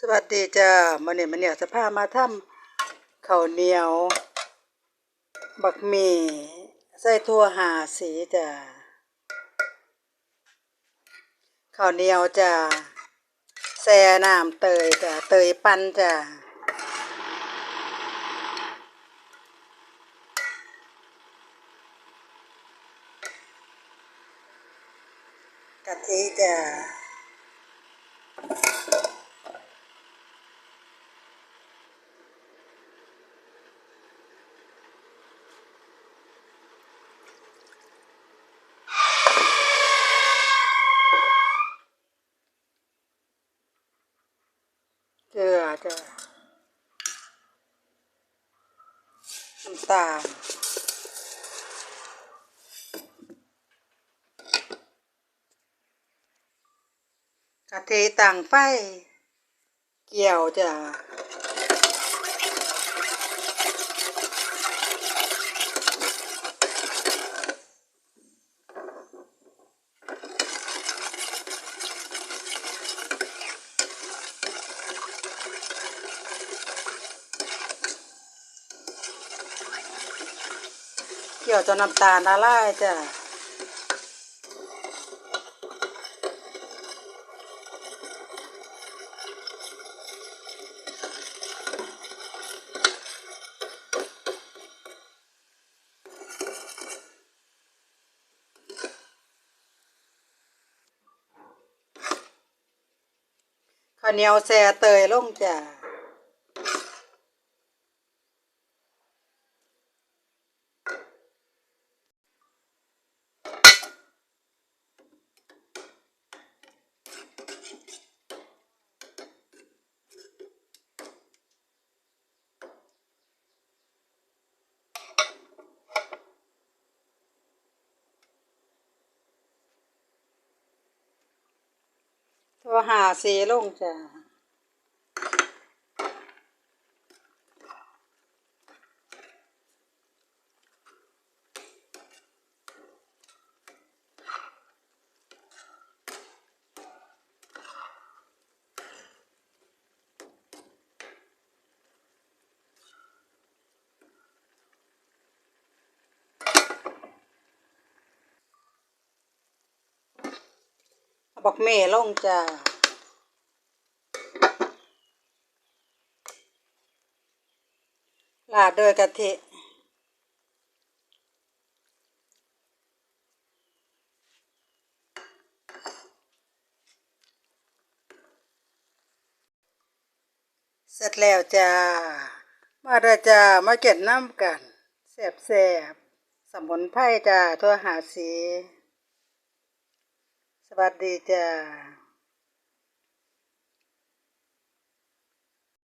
สวัสดีจ้ามาเนี่ยมาเนี่ยสภามาทำข้าวเหนียว บักหมี่ใส่ทั่วหาสีจ้าข้าวเหนียวจ้าแซ่น้ำเตยจ้าเตยปั่นจ้าะทิจ้า เกลือจ้ะน้ำตาลกะทิต่างไฟ เกี่ยวจ้ะ เกี่ยวจนน้ำตาลละลายจ้ะข้าวเหนียวแซ่เตยลงจ้ะ ตัวหาสีลงจ้ะ บักเม่ลงจ้ะลาดด้วยกะทิเสร็จแล้วจ้า มาเด้จ้า มาเก็บน้ำกันแซ่บแซ่บสมุนไพรจ้า ทั่วหาสี สวัสดีจ้า